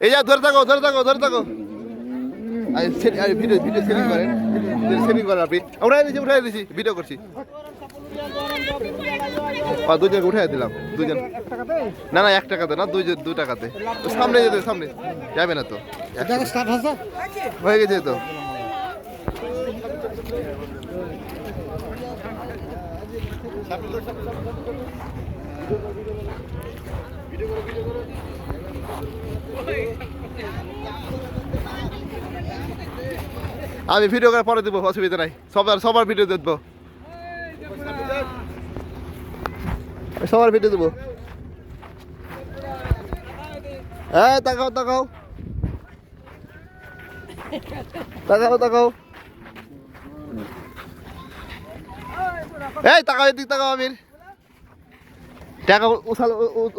এই যা ধরে থাকো ধরে থাকো ধরে থাকো। ভিডিও করেন করেন আপনি। উঠাই দিচ্ছি উঠাই দিচ্ছি ভিডিও করছি। উঠাই দিলাম দুজন। না না এক টাকাতে না দুই দু টাকাতে। সামনে যেতে সামনে। যাবে না তো। হয়ে গেছে তো। আমি ভিডিও করে পরে দেবো, অসুবিধা নাই। সবার সবার ভিডিও দেখব। সবার ভিডিও দেবো। হ্যাঁ তাকাও তাকাও। তাকাও তাকাও। এই, তাকাও এদিক, তাকাও আমির। টাকা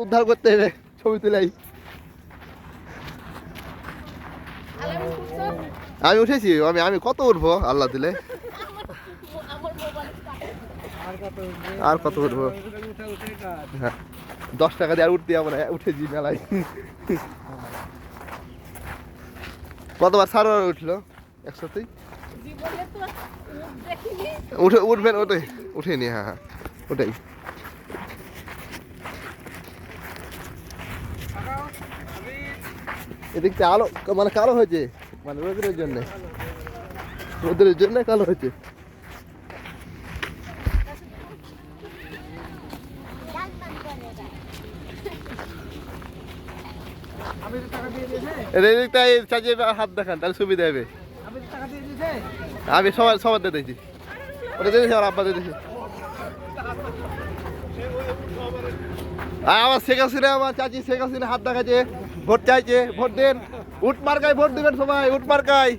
উদ্ধার করতে হবে, ছবি তুলাই আমি উঠেছি আমি আমি কত উঠবো? আল্লাহ দিলে। আর কত উঠবো? হ্যাঁ। দশ টাকা দিয়ে আর উঠতে যাব না উঠেছি মেলায়। কতবার সার উঠল? একসাথেই? উঠে উঠবেন ওটাই উঠেনি হ্যাঁ হ্যাঁ ওটাই। এদিকটা আলো মানে কালো হয়েছে মানে রোদের জন্য। রোদের জন্য কালো হয়েছে। এদিকটা চাচিয়ে হাত দেখান, তাহলে সুবিধা হবে। আমি সবার সবার দিয়ে দিয়েছি। ওটা দিয়ে দিয়েছি, আমার আব্বা দিয়ে দিয়েছি। আর আমার শেখ হাসিনা আমার চাচি শেখ হাসিনা হাত দেখাচ্ছে ভোট চাইছে, ভোট দেন। উট মার্কায় ভোট দিবেন সবাই, উট মার্কায়।